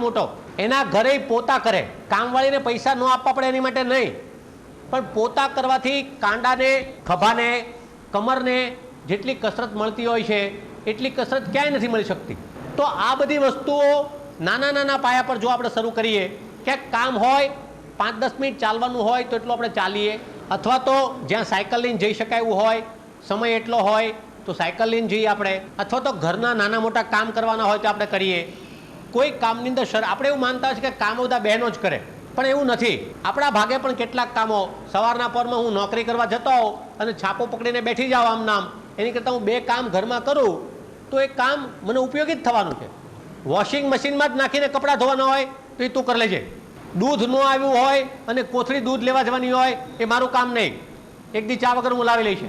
મોટા. એના ઘરે પોતા કરે. કામવાળીને પૈસા ન આપવા પડે એની માટે નહીં. પણ પોતા કરવાથી કાંડાને, ખભાને, કમરને જેટલી કસરત મળતી હોય છે, એટલી કસરત ક્યાંય નથી મળી શકતી. તો આ બધી વસ્તુઓ નાના નાના પાયા પર જો આપણે શરૂ કરીએ, ક્યાંક કામ હોય, પાંચ દસ મિનિટ ચાલવાનું હોય તો એટલું આપણે ચાલીએ. અથવા તો જ્યાં સાયકલ લઈને જઈ શકાય એવું હોય, સમય એટલો હોય તો સાયકલ લઈને જઈએ આપણે. અથવા તો ઘરના નાના મોટા કામ કરવાના હોય તો આપણે કરીએ. કોઈ કામની અંદર સર આપણે એવું માનતા હોય કે કામો બધા બહેનો જ કરે. પણ એવું નથી. આપણા ભાગે પણ કેટલાક કામો સવારના પરમાં હું નોકરી કરવા જતો હોઉં અને છાપો પકડીને બેઠી જાઉં આમ નામ. એની કરતાં હું બે કામ ઘરમાં કરું, તો એ કામ મને ઉપયોગી જ થવાનું છે. વોશિંગ મશીનમાં જ નાખીને કપડાં ધોવાના હોય, તો એ તું કરી લેજે. દૂધ ન આવ્યું હોય અને કોથળી દૂધ લેવા જવાની હોય, એ મારું કામ નહીં. એક દી ચા વગર હું લાવી લઈશ.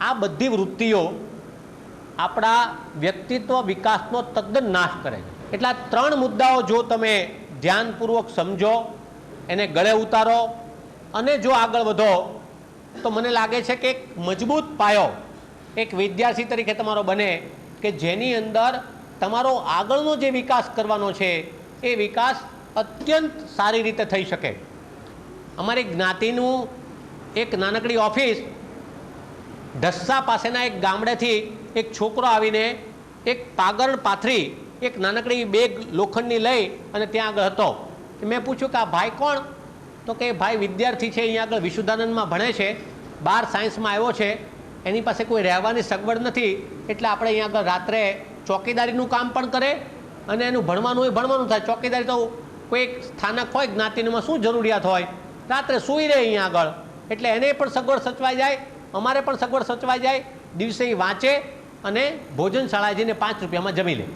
આ બધી વૃત્તિઓ આપણા વ્યક્તિત્વ વિકાસનો તદ્દન નાશ કરે છે. એટલા ત્રણ મુદ્દાઓ જો તમે ધ્યાનપૂર્વક સમજો, એને ગળે ઉતારો અને જો આગળ વધો, તો મને લાગે છે કે એક મજબૂત પાયો, એક વિદ્યાર્થી તરીકે તમારો બને કે જેની અંદર તમારો આગળનો જે વિકાસ કરવાનો છે, એ વિકાસ અત્યંત સારી રીતે થઈ શકે. અમારી જ્ઞાતિનું એક નાનકડી ઓફિસ ઢસ્સા પાસેના એક ગામડેથી એક છોકરો આવીને એક પાગળ પાથરી, એક નાનકડી બેગ લોખંડની લઈ અને ત્યાં આગળ હતો. મેં પૂછ્યું કે આ ભાઈ કોણ? તો કે ભાઈ વિદ્યાર્થી છે, અહીંયા આગળ વિશુદ્ધાનંદમાં ભણે છે, બાર સાયન્સમાં આવ્યો છે, એની પાસે કોઈ રહેવાની સગવડ નથી, એટલે આપણે અહીંયા આગળ રાત્રે ચોકીદારીનું કામ પણ કરે અને એનું ભણવાનું હોય, ભણવાનું થાય. ચોકીદારી તો કોઈ સ્થાનક હોય જ્ઞાતિમાં શું જરૂરિયાત હોય? રાત્રે સૂઈ રહે અહીંયા આગળ. એટલે એને પણ સગવડ સચવાઈ જાય, અમારે પણ સગવડ સચવાઈ જાય. દિવસે વાંચે અને ભોજનશાળાએ જઈને પાંચ રૂપિયામાં જમી લે.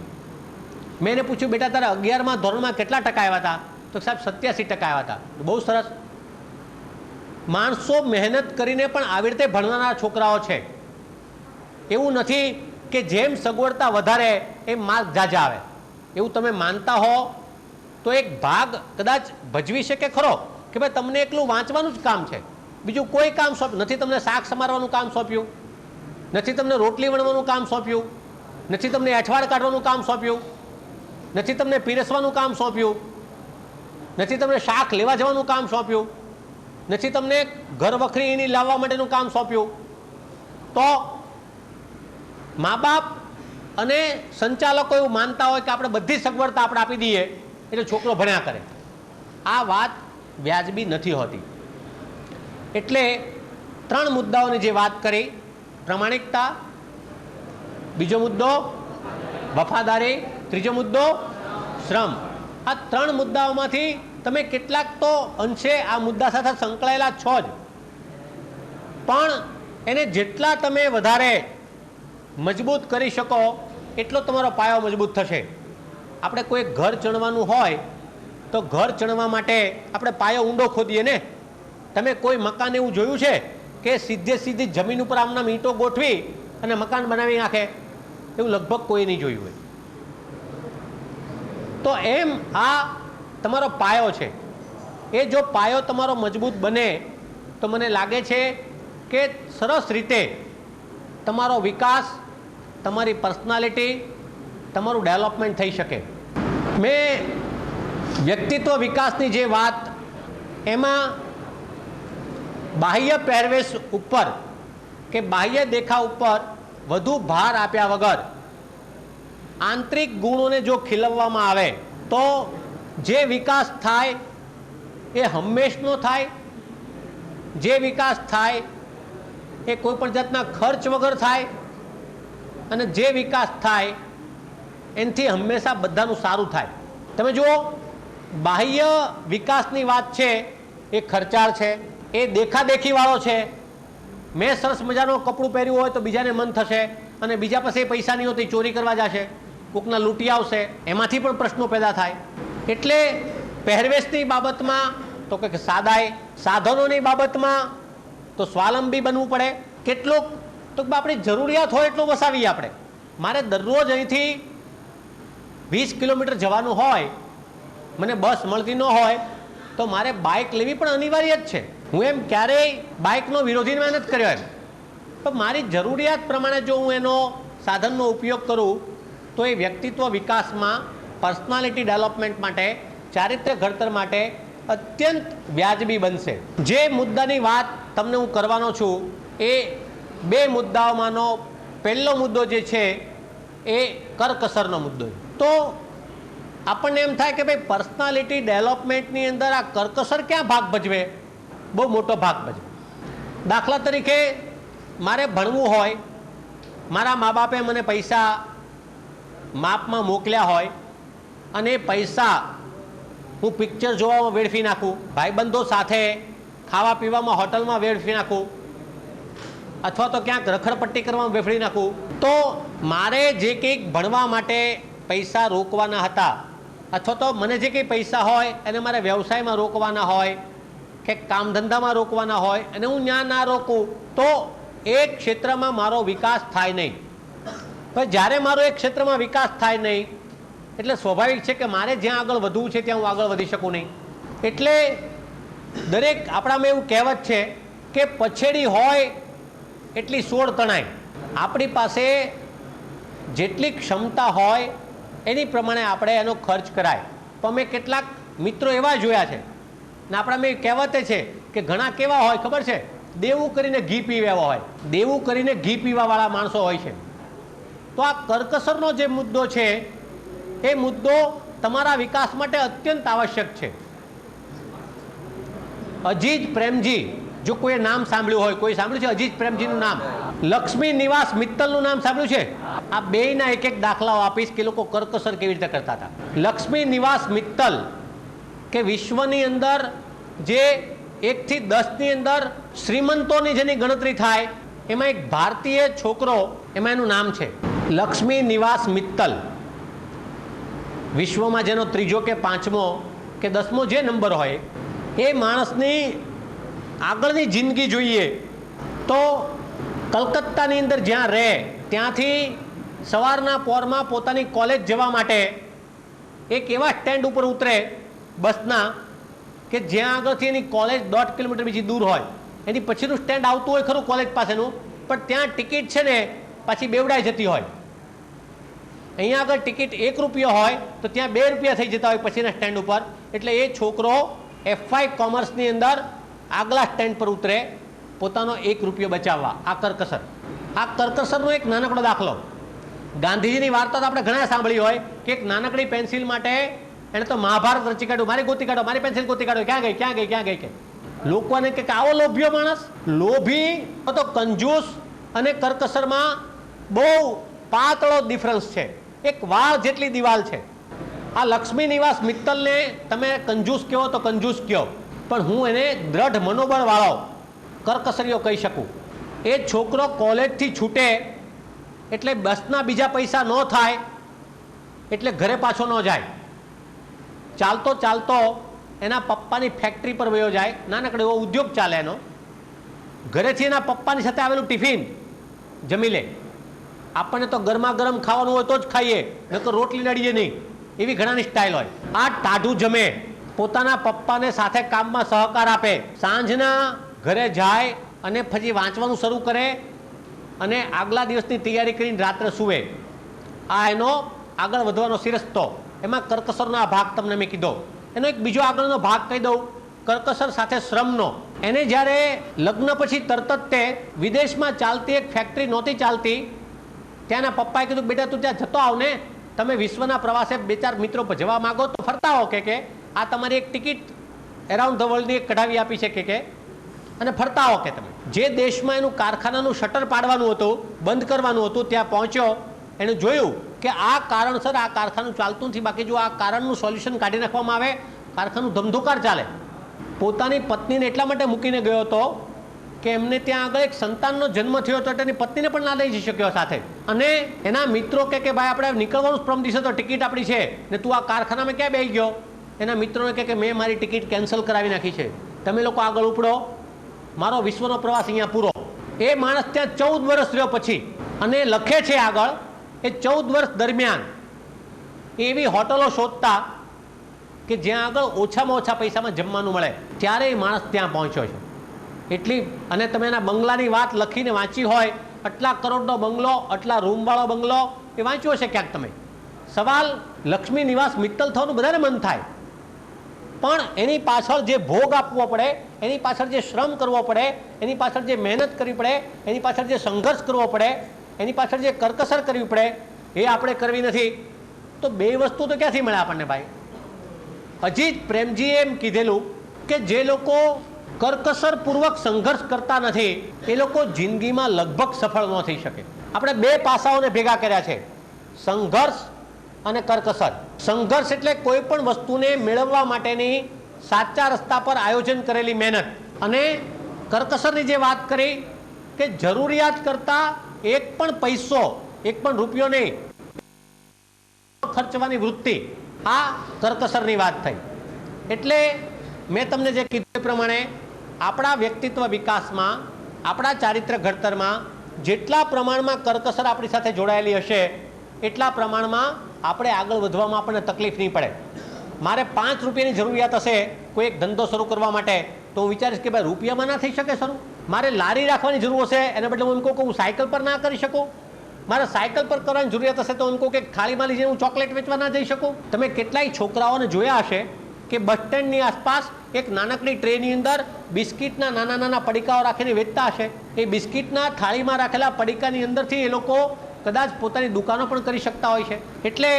મેં એને પૂછ્યું, બેટા, તારા અગિયારમાં ધોરણમાં કેટલા ટકા આવ્યા હતા તો સાહેબ, સત્યાસી ટકા આવ્યા હતા બહુ સરસ. માણસો મહેનત કરીને પણ આવી રીતે ભણનારા છોકરાઓ છે. એવું નથી કે જેમ સગવડતા વધારે, એમ માર્ક જાજા આવે. એવું તમે માનતા હો, તો એક ભાગ કદાચ ભજવી શકે ખરો કે ભાઈ, તમને એકલું વાંચવાનું જ કામ છે. બીજું કોઈ કામ સોંપ, નથી, તમને શાક સમારવાનું કામ સોંપ્યું. નથી તમને રોટલી વણવાનું કામ સોંપ્યું? નથી તમને અઠવાડ કાઢવાનું કામ સોંપ્યું? નથી તમને પીરસવાનું કામ સોંપ્યું? નથી તમને શાક લેવા જવાનું કામ સોંપ્યું? નથી તમને ઘર વખરીની લાવવા માટેનું કામ સોંપ્યું? તો મા બાપ અને સંચાલકો એવું માનતા હોય કે આપણે બધી સગવડતા આપણે આપી દઈએ, એટલે છોકરો ભણ્યા કરે. આ વાત વ્યાજબી નથી હોતી. એટલે ત્રણ મુદ્દાઓની જે વાત કરી પ્રમાણિકતા, બીજો મુદ્દો, વફાદારી, ત્રીજો મુદ્દો, શ્રમ. આ ત્રણ મુદ્દાઓમાંથી તમે કેટલાક તો અંશે આ મુદ્દા સાથે સંકળાયેલા છો જ. પણ એને જેટલા તમે વધારે મજબૂત કરી શકો, એટલો તમારો પાયો મજબૂત થશે. આપણે કોઈ ઘર ચણવાનું હોય, તો ઘર ચણવા માટે આપણે પાયો ઊંડો ખોદીએ ને? તમે કોઈ મકાન એવું જોયું છે? કે સીધે સીધી જમીન ઉપર આમના મીટો ગોઠવી અને મકાન બનાવી નાખે. એવું લગભગ કોઈ નહીં જોયું હોય. તો એમ આ તમારો પાયો છે. એ જો પાયો તમારો મજબૂત બને, તો મને લાગે છે કે સરસ રીતે તમારો વિકાસ, તમારી પર્સનાલિટી, તમારું ડેવલપમેન્ટ થઈ શકે. મેં વ્યક્તિત્વ વિકાસની જે વાત, એમાં બાહ્ય પહેરવેશ ઉપર કે બાહ્ય દેખાવ ઉપર વધુ ભાર આપ્યા વગર આંતરિક ગુણોને જો ખીલવવામાં આવે, તો જે વિકાસ થાય એ હંમેશનો થાય. જે વિકાસ થાય એ કોઈ પણ જાતના ખર્ચ વગર થાય અને જે વિકાસ થાય એનાથી હંમેશા બધાનું સારું થાય. તમે જુઓ, બાહ્ય વિકાસની વાત છે, એ ખર્ચાળ છે. એ દેખાદેખીવાળો છે. મેં સરસ મજાનું કપડું પહેર્યું હોય તો બીજાને મન થશે અને બીજા પાસે પૈસા નહીં હોય તો ચોરી કરવા જશે. કોકના લૂંટી આવશે, એમાંથી પણ પ્રશ્નો પેદા થાય. એટલે પહેરવેશની બાબતમાં તો કે સાદાય સાધનોની બાબતમાં તો સ્વાવલંબી બનવું પડે. કેટલુંક તો આપણી જરૂરિયાત હોય એટલું વસાવીએ આપણે. મારે દરરોજ અહીંથી વીસ કિલોમીટર જવાનું હોય, મને બસ મળતી ન હોય, તો મારે બાઇક લેવી પણ અનિવાર્ય જ છે. હું એમ ક્યારેય બાઇકનો વિરોધી મહેનત કર્યો એમ. પણ મારી જરૂરિયાત પ્રમાણે જો હું એનો સાધનનો ઉપયોગ કરું, તો એ વ્યક્તિત્વ વિકાસમાં, પર્સનાલિટી ડેવલપમેન્ટ માટે ચારિત્ર્ય ઘડતર માટે અત્યંત વ્યાજબી બનશે. જે મુદ્દાની વાત તમને હું કરવાનો છું, એ બે મુદ્દાઓમાંનો પહેલો મુદ્દો જે છે, એ કરકસરનો મુદ્દો તો આપણને એમ થાય કે ભાઈ, પર્સનાલિટી ડેવલપમેન્ટની અંદર આ કરકસર ક્યાં ભાગ ભજવે? બહુ મોટો ભાગ ભજવે. દાખલા તરીકે મારે ભણવું હોય, મારા મા બાપે મને પૈસા માપમાં મોકલ્યા હોય, અને પૈસા હું પિક્ચર જોવામાં વેડફી નાખું, ભાઈબંધો સાથે ખાવા પીવામાં હોટલમાં વેડફી નાખું, અથવા તો ક્યાંક રખડપટ્ટી કરવામાં વેફળી નાખું, તો મારે જે કંઈક ભણવા માટે પૈસા રોકવાના હતા, અથવા તો મને જે કંઈ પૈસા હોય એને મારે વ્યવસાયમાં રોકવાના હોય કે કામ ધંધામાં રોકવાના હોય અને હું ત્યાં ના રોકું, તો એ ક્ષેત્રમાં મારો વિકાસ થાય નહીં. પણ જ્યારે મારો એક ક્ષેત્રમાં વિકાસ થાય નહીં, એટલે સ્વાભાવિક છે કે મારે જ્યાં આગળ વધવું છે ત્યાં હું આગળ વધી શકું નહીં. એટલે દરેક આપણામાં એવું કહેવત છે કે પછેડી હોય એટલી સોળ તણાય. આપણી પાસે જેટલી ક્ષમતા હોય એની પ્રમાણે આપણે એનો ખર્ચ કરાય. તો મેં કેટલાક મિત્રો એવા જોયા છે ને આપણામાં એ કહેવતે છે કે ઘણા કેવા હોય, ખબર છે? દેવું કરીને ઘી પીવા હોય. દેવું કરીને ઘી પીવાવાળા માણસો હોય છે. તો આ કરકસરનો જે મુદ્દો છે, એ મુદ્દો તમારા વિકાસ માટે અત્યંત આવશ્યક છે. અજીજ પ્રેમજી, જો કોઈએ નામ સાંભળ્યું હોય, કોઈ સાંભળ્યું છે? અજીજ પ્રેમજીનું નામ? લક્ષ્મી નિવાસ મિત્તલનું નામ સાંભળ્યું છે? આ બેયના એક એક દાખલાઓ આપીશ કે લોકો કરકસર કેવી રીતે કરતા હતા. લક્ષ્મી નિવાસ મિત્તલ કે વિશ્વની અંદર જે એકથી દસની અંદર શ્રીમંતોની જેની ગણતરી થાય, એમાં એક ભારતીય છોકરો, એમાં એનું નામ છે. લક્ષ્મી નિવાસ મિત્તલ. વિશ્વમાં જેનો ત્રીજો કે પાંચમો કે દસમો જે નંબર હોય, એ માણસની આગળની જિંદગી જોઈએ, તો કલકત્તાની અંદર જ્યાં રહે, ત્યાંથી સવારના પોરમાં પોતાની કોલેજ જવા માટે એક એવા સ્ટેન્ડ ઉપર ઉતરે બસના કે જ્યાં આગળથી એની કોલેજ દોઢ કિલોમીટર બીજી દૂર હોય. એની પછીનું સ્ટેન્ડ આવતું હોય ખરું કોલેજ પાસેનું, પણ ત્યાં ટિકિટ છે ને પાછી બેવડાઈ જતી હોય. અહીંયા આગળ ટિકિટ એક રૂપિયો હોય, તો ત્યાં બે રૂપિયા થઈ જતા હોય પછીના સ્ટેન્ડ ઉપર. એટલે એ છોકરો એફઆઈ કોમર્સની અંદર આગલા સ્ટેન્ડ પર ઉતરે, પોતાનો એક રૂપિયો બચાવવા. આ કરકસર. આ કરકસરનો એક નાનકડો દાખલો. ગાંધીજીની વાર્તા તો આપણે ઘણા સાંભળી હોય કે એક નાનકડી પેન્સિલ માટે એણે તો મહાભારત રચી કાઢ્યું, મારી ગોતી કાઢો મારી પેન્સિલ ગોતી કાઢો ક્યાં ગઈ ક્યાં ગઈ ક્યાં ગઈ કે? લોકોને કે આવો લોભ્યો માણસ, લોભી તો કંજૂસ અને કરકસરમાં બહુ પાતળો ડિફરન્સ છે. એક વાળ જેટલી દિવાલ છે. આ લક્ષ્મી નિવાસ મિત્તલને તમે કંજૂસ કહો તો કંજૂસ કહો, પણ હું એને દ્રઢ મનોબળ વાળો કરકસરીઓ કહી શકું. એ છોકરો કોલેજથી છૂટે એટલે બસના બીજા પૈસા ન થાય, એટલે ઘરે પાછો ન જાય. ચાલતો ચાલતો એના પપ્પાની ફેક્ટરી પર વયો જાય. નાનકડો એવો ઉદ્યોગ ચાલે એનો. ઘરેથી એના પપ્પાની સાથે આવેલું ટિફિન જમી લે. આપણને તો ગરમા ગરમ ખાવાનું હોય તો જ ખાઈએ, નકર રોટલી નડીએ નહીં. એવી ઘણાની સ્ટાઇલ હોય. આ ટાઢું જમે. પોતાના પપ્પાને સાથે કામમાં સહકાર આપે. સાંજના ઘરે જાય અને પછી વાંચવાનું શરૂ કરે અને આગલા દિવસની તૈયારી કરીને રાત્રે સૂવે. આ એનો આગળ વધવાનો શિરસ્તો. એમાં કરકસરનો આ ભાગ તમને મેં કીધો. એનો એક બીજો આગળનો ભાગ કહી દઉં. કરકસર સાથે શ્રમનો. એને જ્યારે લગ્ન પછી તરત જ તે વિદેશમાં ચાલતી એક ફેક્ટરી નહોતી ચાલતી, ત્યાંના પપ્પાએ કીધું, બેટા, તું ત્યાં જતો આવ ને તમે વિશ્વના પ્રવાસે બે ચાર મિત્રો જવા માંગો તો ફરતા હો, કે કે. આ તમારી એક ટિકિટ એરાઉન્ડ ધ વર્લ્ડની એક કઢાવી આપી છે, કે કે. અને ફરતા હો, કે તમે. જે દેશમાં એનું કારખાનાનું શટર પાડવાનું હતું, બંધ કરવાનું હતું, ત્યાં પહોંચ્યો. એણે જોયું કે આ કારણસર આ કારખાનું ચાલતું નથી. બાકી જો આ કારણનું સોલ્યુશન કાઢી નાખવામાં આવે, કારખાનું ધમધોકાર ચાલે. પોતાની પત્નીને એટલા માટે મૂકીને ગયો હતો કે એમને ત્યાં આગળ એક સંતાનનો જન્મ થયો હતો તેની પત્નીને પણ ના લઈ જઈ શક્યો સાથે. અને એના મિત્રો કે કે ભાઈ, આપણે નીકળવાનું પ્રમ દિશે તો ટિકિટ આપણી છે. ને તું આ કારખાનામાં ક્યાં બેસી ગયો? એના મિત્રોને કહે કે, મેં મારી ટિકિટ કેન્સલ કરાવી નાખી છે. તમે લોકો આગળ ઉપડો. મારો વિશ્વનો પ્રવાસ અહીંયા પૂરો. એ માણસ ત્યાં ચૌદ વર્ષ રહ્યો પછી. અને લખે છે આગળ એ ચૌદ વર્ષ દરમિયાન એવી હોટલો શોધતા કે જ્યાં આગળ ઓછામાં ઓછા પૈસામાં જમવાનું મળે. ત્યારે એ માણસ ત્યાં પહોંચ્યો છે. એટલી, અને તમે એના બંગલાની વાત લખીને વાંચી હોય, આટલા કરોડનો બંગલો, આટલા રૂમવાળો બંગલો, એ વાંચ્યો છે ક્યાંક તમે. સવાલ, લક્ષ્મી નિવાસ મિત્તલ થવાનું બધાને મન થાય. પણ એની પાછળ જે ભોગ આપવો પડે, એની પાછળ જે શ્રમ કરવો પડે, એની પાછળ જે મહેનત કરવી પડે, એની પાછળ જે સંઘર્ષ કરવો પડે એની પાછળ જે કરકસર કરવી પડે, એ આપણે કરવી નથી. તો બે વસ્તુ તો ક્યાંથી મળે આપણને ભાઈ? અજીત પ્રેમજીએ એમ કીધેલું કે જે લોકો કરકસરપૂર્વક સંઘર્ષ કરતા નથી, એ લોકો જિંદગીમાં લગભગ સફળ ન થઈ શકે. આપણે બે પાસાઓને ભેગા કર્યા છે. સંઘર્ષ અને કરકસર. સંઘર્ષ એટલે કોઈ પણ વસ્તુને મેળવવા માટેની સાચા રસ્તા પર આયોજન કરેલી મહેનત. અને કરકસરની જે વાત કરી કે જરૂરિયાત કરતા એક પણ પૈસો, એક પણ રૂપિયો નહીં. ખર્ચવાની વૃત્તિ. આ કરકસરની વાત થઈ. એટલે મેં તમને જે કીધું પ્રમાણે આપણા વ્યક્તિત્વ વિકાસમાં, આપણા ચારિત્ર ઘડતરમાં જેટલા પ્રમાણમાં કરકસર આપણી સાથે જોડાયેલી હશે, એટલા પ્રમાણમાં આપણે આગળ વધવામાં આપણને તકલીફ નહીં પડે. મારે પાંચ રૂપિયાની જરૂરિયાત હશે કોઈ એક ધંધો શરૂ કરવા માટે, તો હું વિચારીશ કે ભાઈ રૂપિયામાં ના થઈ શકે શરૂ? મારે લારી રાખવાની જરૂર હશે, એના બદલે હું એમ કહું કે હું સાયકલ પર ના કરી શકું. મારે સાયકલ પર કરવાની જરૂરિયાત હશે તો એમ કહું કે થાળીમાં લઈને હું ચોકલેટ વેચવા ના જઈ શકું. તમે કેટલાય છોકરાઓને જોયા હશે કે બસ સ્ટેન્ડની આસપાસ એક નાનકડી ટ્રેની અંદર બિસ્કિટના નાના નાના પડીકાઓ રાખીને વેચતા હશે. એ બિસ્કિટના થાળીમાં રાખેલા પડીકાની અંદરથી એ લોકો કદાચ પોતાની દુકાનો પણ કરી શકતા હોય છે. એટલે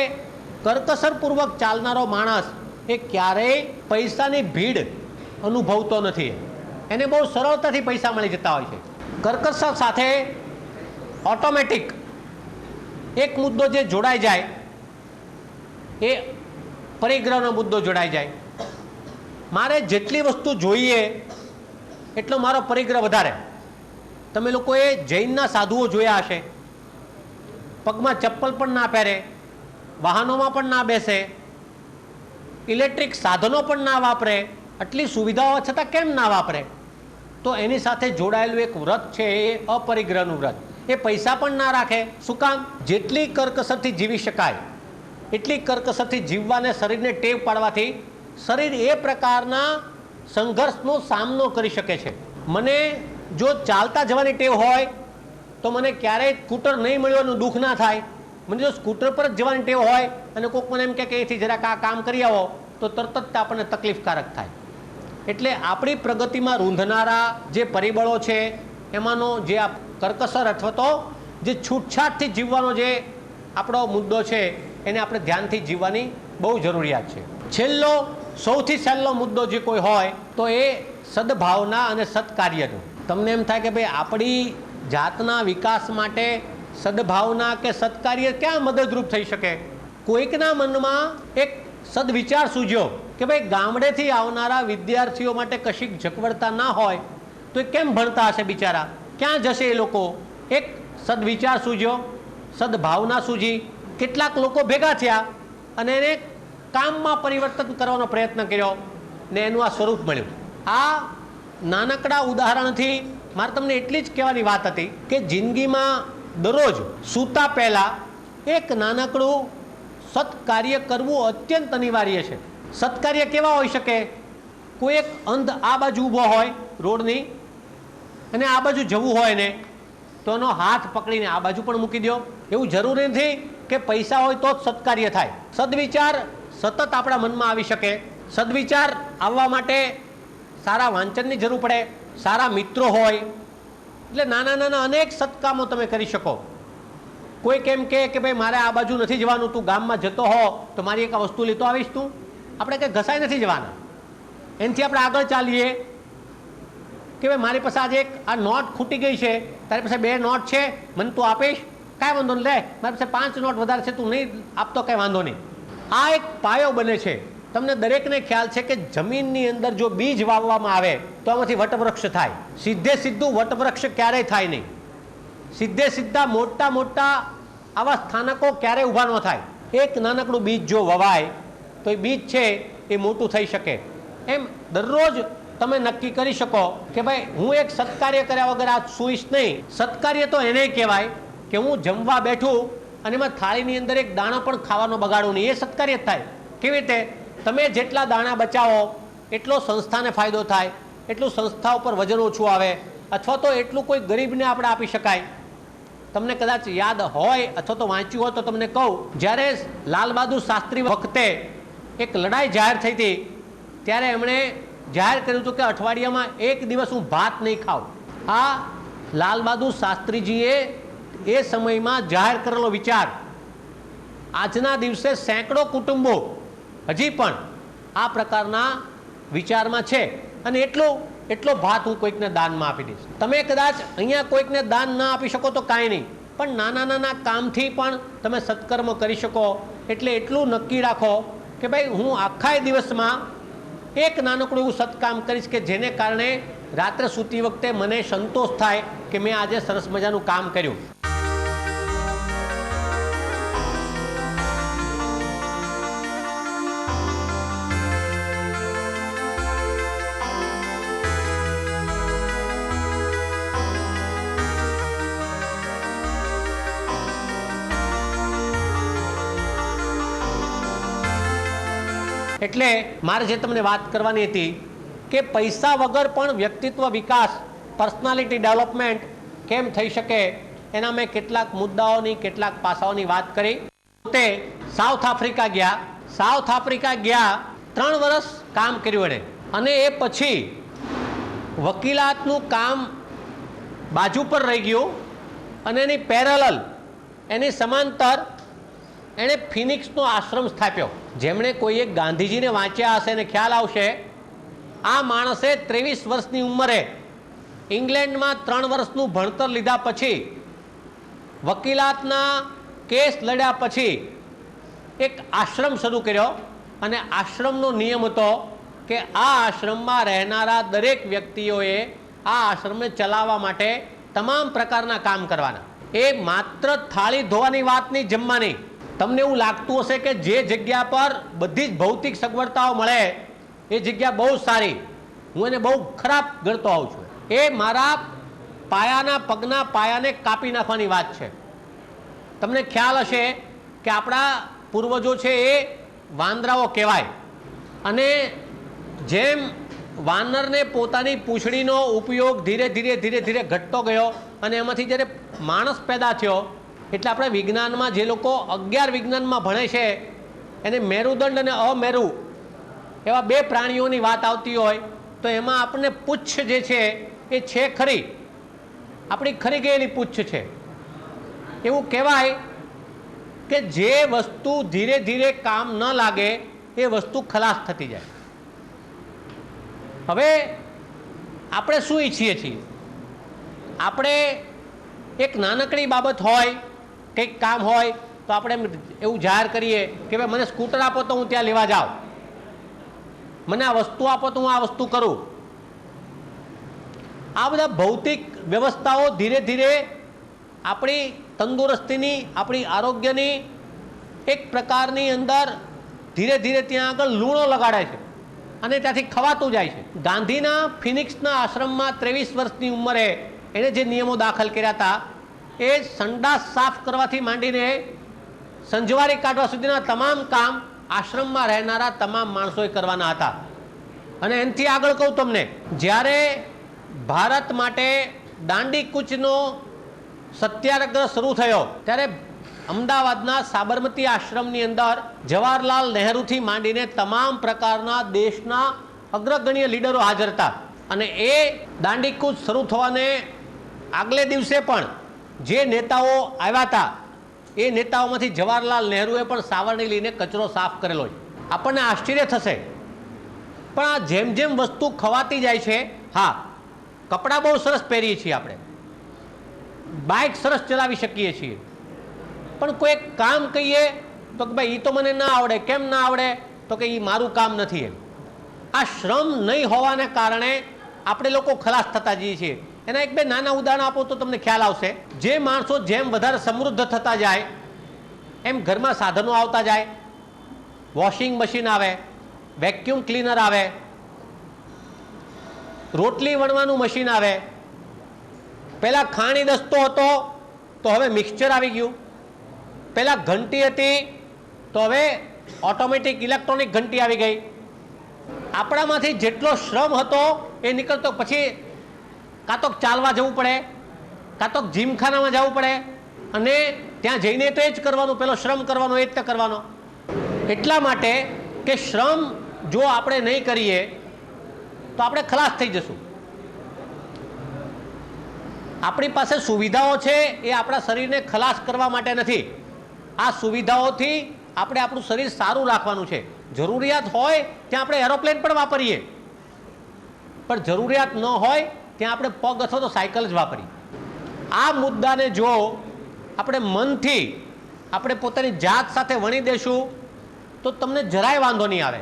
કરકસરપૂર્વક ચાલનારો માણસ એ ક્યારેય પૈસાની ભીડ અનુભવતો નથી. એને બહુ સરળતાથી પૈસા મળી જતા હોય છે. કર્કશક સાથે ઓટોમેટિક એક મુદ્દો જે જોડાઈ જાય, એ પરિગ્રહનો મુદ્દો જોડાઈ જાય. મારે જેટલી વસ્તુ જોઈએ, એટલો મારો પરિગ્રહ વધારે. તમે લોકોએ જૈનના સાધુઓ જોયા હશે. પગમાં ચપ્પલ પણ ના પહેરે, વાહનોમાં પણ ના બેસે, ઇલેક્ટ્રિક સાધનો પણ ના વાપરે, આટલી સુવિધાઓ છતાં કેમ ના વાપરે? તો એની સાથે જોડાયેલું એક વ્રત છે, એ અપરિગ્રહનું વ્રત. એ પૈસા પણ ના રાખે. શું કામ? જેટલી કરકસરથી જીવી શકાય, એટલી કરકસરથી જીવવાને શરીરને ટેવ પાડવાથી શરીર એ પ્રકારના સંઘર્ષનો સામનો કરી શકે છે. મને જો ચાલતા જવાની ટેવ હોય, તો મને ક્યારેય સ્કૂટર નહીં મળવાનું દુઃખ ના થાય. મને જો સ્કૂટર પર જ જવાની ટેવ હોય, અને કોઈક મને એમ કે અહીંથી જરાક આ કામ કરી આવો, તો તરત જ આપણને તકલીફકારક થાય. એટલે આપણી પ્રગતિમાં રૂંધનારા જે પરિબળો છે, એમાંનો જે આ કરકસર અથવા તો જે છૂટછાટથી જીવવાનો જે આપણો મુદ્દો છે, એને આપણે ધ્યાનથી જીવવાની બહુ જરૂરિયાત છે. છેલ્લો, સૌથી સહેલો મુદ્દો જે કોઈ હોય, તો એ સદભાવના અને સત્કાર્યનો. તમને એમ થાય કે ભાઈ આપણી જાતના વિકાસ માટે સદભાવના કે સત્કાર્ય ક્યાં મદદરૂપ થઈ શકે? કોઈકના મનમાં એક સદવિચાર સૂજ્યો. કે ભાઈ ગામડેથી આવનારા વિદ્યાર્થીઓ માટે કશીક જકવડતા ના હોય તો એ કેમ ભણતા હશે બિચારા? ક્યાં જશે એ લોકો? એક સદવિચાર સૂજ્યો સદભાવના સૂજી કેટલાક લોકો ભેગા થયા અને એને કામમાં પરિવર્તન કરવાનો પ્રયત્ન કર્યો ને એનું આ સ્વરૂપ મળ્યું આ નાનકડા ઉદાહરણથી મારે તમને એટલી જ કહેવાની વાત હતી કે જિંદગીમાં દરરોજ સૂતા પહેલાં એક નાનકડું સત્કાર્ય કરવું અત્યંત અનિવાર્ય છે. સત્કાર્ય કેવા હોઈ શકે? કોઈ એક અંધ આ બાજુ ઊભો હોય રોડની અને આ બાજુ જવું હોય ને, તો એનો હાથ પકડીને આ બાજુ પણ મૂકી દો એવું જરૂરી નથી કે પૈસા હોય તો જ સત્કાર્ય થાય. સદવિચાર સતત આપણા મનમાં આવી શકે. સદવિચાર આવવા માટે સારા વાંચનની જરૂર પડે. સારા મિત્રો હોય. એટલે નાના નાના અનેક સત્કામો તમે કરી શકો. કોઈ કેમ કે ભાઈ, મારે આ બાજુ નથી જવાનું, તું ગામમાં જતો હો, તો મારી એક વસ્તુ લેતો આવીશ તું. આપણે કંઈ ઘસાઈ નથી જવાના. એનાથી આપણે આગળ ચાલીએ. કે ભાઈ, મારી પાસે આજે એક આ નોટ ખૂટી ગઈ છે. તારી પાસે બે નોટ છે. મને તું આપીશ? કાંઈ વાંધો નહીં. લે, મારી પાસે પાંચ નોટ વધારે છે. તું નહીં આપતો કાંઈ વાંધો નહીં. આ એક પાયો બને છે. તમને દરેકને ખ્યાલ છે કે જમીનની અંદર જો બીજ વાવવામાં આવે, તો આમાંથી વટવૃક્ષ થાય. સીધે સીધું વટવૃક્ષ ક્યારેય થાય નહીં. સીધે સીધા મોટા મોટા આવા સ્થાનકો ક્યારેય ઊભા ન થાય. એક નાનકડું બીજ જો વવાય તો એ બીજ છે એ મોટું થઈ શકે. એમ દરરોજ તમે નક્કી કરી શકો કે ભાઈ, હું એક સત્કાર્ય કર્યા વગર આ સુઈશ નહીં. સત્કાર્ય તો એને કહેવાય કે હું જમવા બેઠું અને એમાં થાળીની અંદર એક દાણા પણ ખાવાનો બગાડું નહીં. એ સત્કાર્ય થાય. કેવી રીતે? તમે જેટલા દાણા બચાવો, એટલો સંસ્થાને ફાયદો થાય. એટલું સંસ્થા ઉપર વજન ઓછું આવે. અથવા તો એટલું કોઈ ગરીબને આપણે આપી શકાય. તમને કદાચ યાદ હોય અથવા તો વાંચ્યું હોય તો તમને કહું. જ્યારે લાલ બહાદુર શાસ્ત્રી વખતે એક લડાઈ જાહેર થઈ હતી. ત્યારે એમણે જાહેર કર્યું હતું કે અઠવાડિયામાં એક દિવસ હું ભાત નહીં ખાઉં. આ લાલ બહાદુર શાસ્ત્રીજીએ એ સમયમાં જાહેર કરેલો વિચાર. આજના દિવસે સેંકડો કુટુંબો હજી પણ આ પ્રકારના વિચારમાં છે અને એટલો એટલો ભાત હું કોઈકને દાનમાં આપી દઈશ. તમે કદાચ અહીંયા કોઈકને દાન ના આપી શકો તો કાંઈ નહીં. પણ નાના નાના કામથી પણ તમે સત્કર્મ કરી શકો. એટલે એટલું નક્કી રાખો કે ભાઈ, હું આખા દિવસમાં એક નાનકડું એવું સત્કામ કરીશ કે જેને કારણે રાત્રે સૂતી વખતે મને સંતોષ થાય કે મેં આજે સરસ મજાનું કામ કર્યું. એટલે મારે જે તમને વાત કરવાની હતી કે પૈસા વગર પણ વ્યક્તિત્વ વિકાસ પર્સનાલિટી ડેવલપમેન્ટ કેમ થઈ શકે? એના મેં કેટલાક મુદ્દાઓની, કેટલાક પાસાઓની વાત કરી. તે સાઉથ આફ્રિકા ગયા. સાઉથ આફ્રિકા ગયા, ત્રણ વર્ષ કામ કર્યું એણે. અને એ પછી વકીલાતનું કામ બાજુ પર રહી ગયું અને એની પેરેલલ એની સમાંતર એણે ફિનિક્સનો આશ્રમ સ્થાપ્યો. જેમણે કોઈએ ગાંધીજીને વાંચ્યા હશે ને ખ્યાલ આવશે, આ માણસે ત્રેવીસ વર્ષની ઉંમરે ઇંગ્લેન્ડમાં ત્રણ વર્ષનું ભણતર લીધા પછી, વકીલાતના કેસ લડ્યા પછી એક આશ્રમ શરૂ કર્યો. અને આશ્રમનો નિયમ હતો કે આ આશ્રમમાં રહેનારા દરેક વ્યક્તિઓએ આ આશ્રમને ચલાવવા માટે તમામ પ્રકારના કામ કરવાના. એ માત્ર થાળી ધોવાની વાત નહીં જમવાની. તમને એવું લાગતું હશે કે જે જગ્યા પર બધી જ ભૌતિક સગવડતાઓ મળે, એ જગ્યા બહુ સારી. હું એને બહુ ખરાબ ગણતો આવું છું. એ મારા પાયાના પગના પાયાને કાપી નાખવાની વાત છે. તમને ખ્યાલ હશે કે આપણા પૂર્વજો છે એ વાંદરાઓ કહેવાય. અને જેમ વાનરને પોતાની પૂંછડીનો ઉપયોગ ધીરે ધીરે ધીરે ધીરે ઘટતો ગયો અને એમાંથી જ્યારે માણસ પેદા થયો એટલે આપણે વિજ્ઞાનમાં જે લોકો અગિયાર વિજ્ઞાનમાં ભણે છે, એને મેરુદંડ અને અમેરુ એવા બે પ્રાણીઓની વાત આવતી હોય, તો એમાં આપણને પુચ્છ જે છે, એ છે ખરી. આપણી ખરી ગયેલી પુચ્છ છે. એવું કહેવાય કે જે વસ્તુ ધીરે ધીરે કામ ન લાગે, એ વસ્તુ ખલાસ થતી જાય. હવે આપણે શું ઈચ્છીએ છીએ? આપણે એક નાનકડી બાબત હોય કંઈક કામ હોય તો આપણે એવું જાહેર કરીએ કે ભાઈ મને સ્કૂટર આપો તો હું ત્યાં લેવા જાઉં. મને આ વસ્તુ આપો તો હું આ વસ્તુ કરું. આ બધા ભૌતિક વ્યવસ્થાઓ ધીરે ધીરે આપણી તંદુરસ્તીની, આપણી આરોગ્યની એક પ્રકારની અંદર ધીરે ધીરે ત્યાં આગળ લૂણો લગાડે છે અને ત્યાંથી ખવાતું જાય છે. ગાંધીના ફિનિક્સના આશ્રમમાં ત્રેવીસ વર્ષની ઉંમરે એણે જે નિયમો દાખલ કર્યા હતા એ સંડાસ સાફ કરવાથી માંડીને સંજવારી કાઢવા સુધીના તમામ કામ આશ્રમમાં રહેનારા તમામ માણસોએ કરવાના હતા. અને એનાથી આગળ કહું તમને, જ્યારે ભારત માટે દાંડી કૂચનો સત્યાગ્રહ શરૂ થયો, ત્યારે અમદાવાદના સાબરમતી આશ્રમની અંદર જવાહરલાલ નહેરુથી માંડીને તમામ પ્રકારના દેશના અગ્રગણ્ય લીડરો હાજર હતા. અને એ દાંડી કૂચ શરૂ થવાને આગલે દિવસે પણ જે નેતાઓ આવ્યા હતા, એ નેતાઓમાંથી જવાહરલાલ નહેરુએ પણ સાવરણી લઈને કચરો સાફ કરેલો છે. આપણને આશ્ચર્ય થશે. પણ આ જેમ જેમ વસ્તુ ખવાતી જાય છે, હા, કપડાં બહુ સરસ પહેરીએ છીએ આપણે. બાઇક સરસ ચલાવી શકીએ છીએ. પણ કોઈ એક કામ કહીએ તો કે ભાઈ એ તો મને ના આવડે, કેમ ના આવડે? તો કે એ મારું કામ નથી એમ. આ શ્રમ નહીં હોવાને કારણે આપણે લોકો ખલાસ થતા જઈએ છીએ. એના એક બે નાના ઉદાહરણ આપો તો તમને ખ્યાલ આવશે. જે માણસો જેમ વધારે સમૃદ્ધ થતા જાય, એમ ઘરમાં સાધનો આવતા જાય. વોશિંગ મશીન આવે વેક્યુમ ક્લીનર આવે, રોટલી વણવાનું મશીન આવે. પહેલાં ખાણી દસ્તો હતો, તો હવે મિક્સચર આવી ગયું. પહેલાં ઘંટી હતી, તો હવે ઓટોમેટિક ઇલેક્ટ્રોનિક ઘંટી આવી ગઈ. આપણામાંથી જેટલો શ્રમ હતો એ નીકળતો. પછી કાં તો ચાલવા જવું પડે, કાં તો જીમખાનામાં જવું પડે, અને ત્યાં જઈને તો એ જ કરવાનું, પેલો શ્રમ કરવાનો, એ જ તે કરવાનો. એટલા માટે કે શ્રમ જો આપણે નહીં કરીએ, તો આપણે ખલાસ થઈ જશું. આપણી પાસે સુવિધાઓ છે એ આપણા શરીરને ખલાસ કરવા માટે નથી. આ સુવિધાઓથી આપણે આપણું શરીર સારું રાખવાનું છે. જરૂરિયાત હોય ત્યાં આપણે એરોપ્લેન પણ વાપરીએ. પણ જરૂરિયાત ન હોય ત્યાં આપણે પગ અથવા તો સાયકલ જ વાપરીએ. આ મુદ્દાને જો આપણે મનથી આપણે પોતાની જાત સાથે વણી દેશું, તો તમને જરાય વાંધો નહીં આવે.